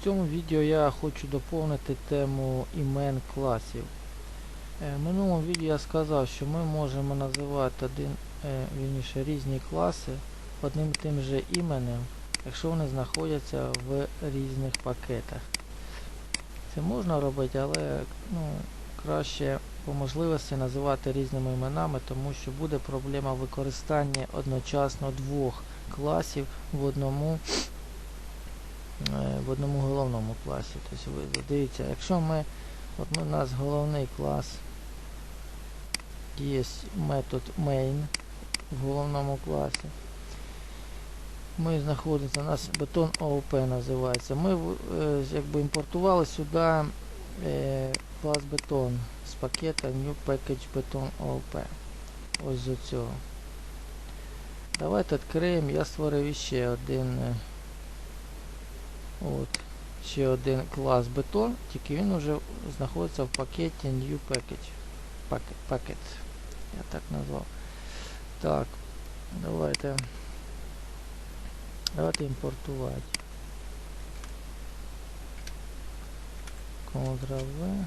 в цьому відео я хочу доповнити тему імен класів. Е, В минулому відео я сказав, що ми можемо називати один, е, вірніше, різні класи одним тим же іменем, якщо вони знаходяться в різних пакетах. Це можна робити, але ну, краще по можливості називати різними іменами, тому що буде проблема використання одночасно двох класів в одному в одному головному класі. Тобто ви дивіться, якщо ми, от у нас головний клас, є метод main в головному класі. Ми знаходимося, у нас бетон OOP називається. Ми е, якби імпортували сюди е, клас бетон з пакета New Package Beton OOP. Ось з цього. Давайте відкриємо. Я створив іще один. От. Ще один клас бетон, тільки він вже знаходиться в пакеті New Package. Packet. Packet. Я так назвав. Так, давайте. Давайте імпортувати. Ctrl-V.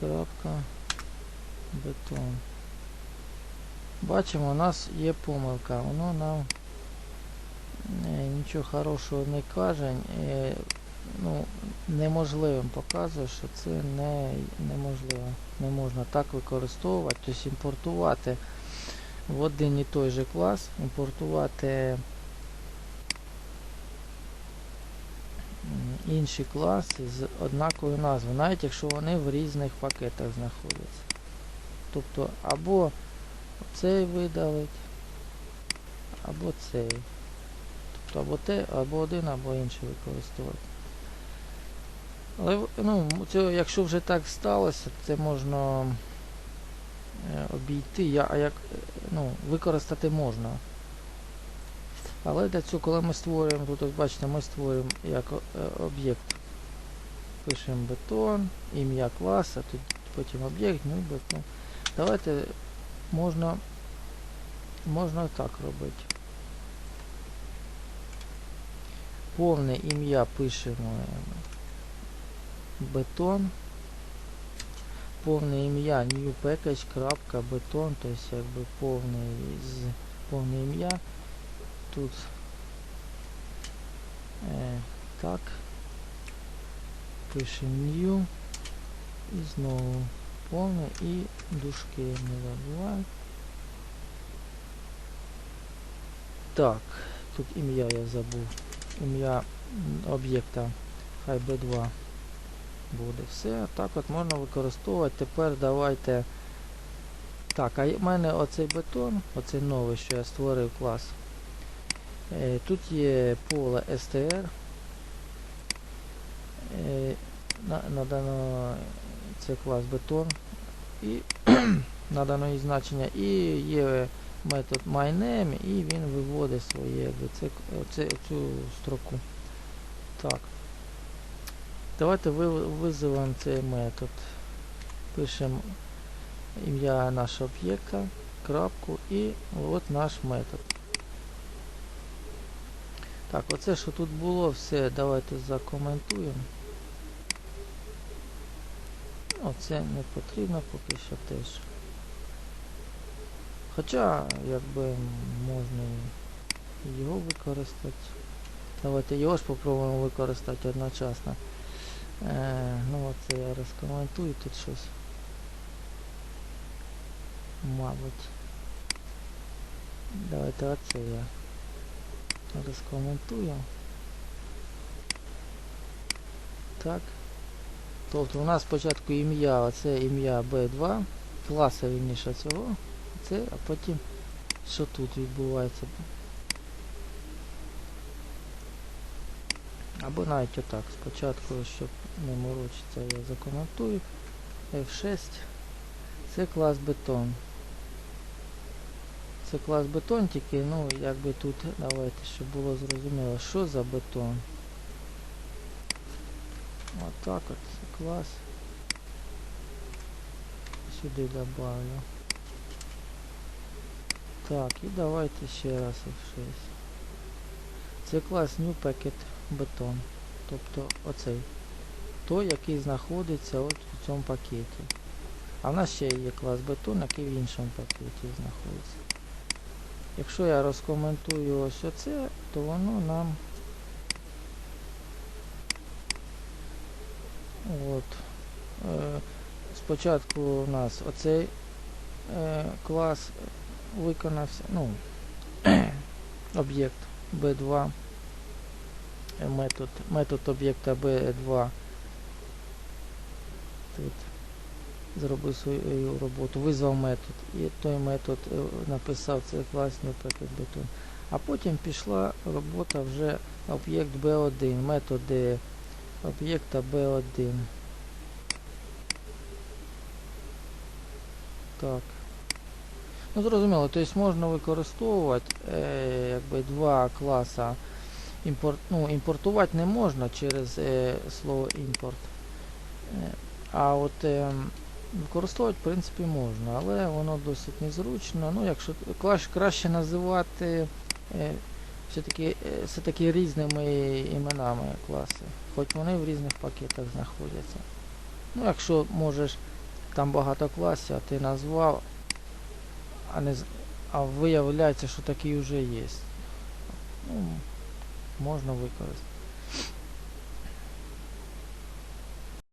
Крапка. Бетон. Бачимо, у нас є помилка. Воно нам е, нічого хорошого не каже. Е, ну, неможливим показує, що це не, неможливо. Не можна так використовувати, тобто імпортувати в один і той же клас, імпортувати інші класи з однаковою назвою, навіть якщо вони в різних пакетах знаходяться. Тобто або цей видалить, або цей. Тобто або те, або один, або інший використовувати. Але ну, це, якщо вже так сталося, це можна е, обійти, а як, ну, використати можна. Але для цього, коли ми створюємо, тут ось бачите, ми створюємо як е, об'єкт. Пишемо бетон, ім'я класа, тут потім об'єкт, ну бетон. Давайте можна, можна так робити. Повне ім'я пишемо е, бетон. Повне ім'я new package, крапка, бетон, тобто якби повне, повне ім'я. Тут е, так. Пишемо new. І знову повне і дужки не забувай. Так, тут ім'я я забув. Ім'я об'єкта хай B2 буде. Все, так от можна використовувати. Тепер давайте. Так, а в мене оцей бетон, оцей новий, що я створив клас. Е, тут є поле STR. Е, на, надано це клас бетон. І надано їй значення. І є метод myName, і він виводить своє це, це, цю строку. Так. Давайте ви, визовемо цей метод. Пишемо ім'я нашого об'єкта, крапку і от наш метод. Так, оце що тут було, все, давайте закоментуємо. Оце не потрібно поки що теж. Хоча, якби можна його використати. Давайте його ж попробуємо використати одночасно. Е, ну оце я розкоментую тут щось. Мабуть. Давайте оце я розкоментую. Так. Тобто у нас спочатку ім'я, оце ім'я B2, класа вільніше цього, це, а потім що тут відбувається. Або навіть отак. Спочатку, щоб не морочитися, я закоментую. F6. Це клас бетон. Це клас бетон, тільки, ну, якби тут, давайте, щоб було зрозуміло, що за бетон. Отак от, це клас. Сюди добавлю. Так, і давайте ще раз F6. Це клас New Packet Beton. Тобто оцей. Той, який знаходиться от у цьому пакеті. А в нас ще є клас бетон, який в іншому пакеті знаходиться. Якщо я розкоментую ось оце, то воно нам от, е, спочатку у нас оцей е, клас виконався, ну, об'єкт B2, е, метод, метод об'єкта B2 тут зробив свою роботу, визвав метод, і той метод написав цей класний пакет бетон. А потім пішла робота вже об'єкт B1, методи об'єкта B1. Так. Ну зрозуміло, тобто можна використовувати е, якби два класа. Імпорт, ну, імпортувати не можна через е, слово імпорт. Е, а от е, використовувати в принципі можна, але воно досить незручно. Ну, якщо клас краще називати е, все-таки, е, все-таки різними іменами класи, хоч вони в різних пакетах знаходяться. Ну, якщо можеш там багато класів, а ти назвав, а не а виявляється, що такі вже є. Ну, можна використати.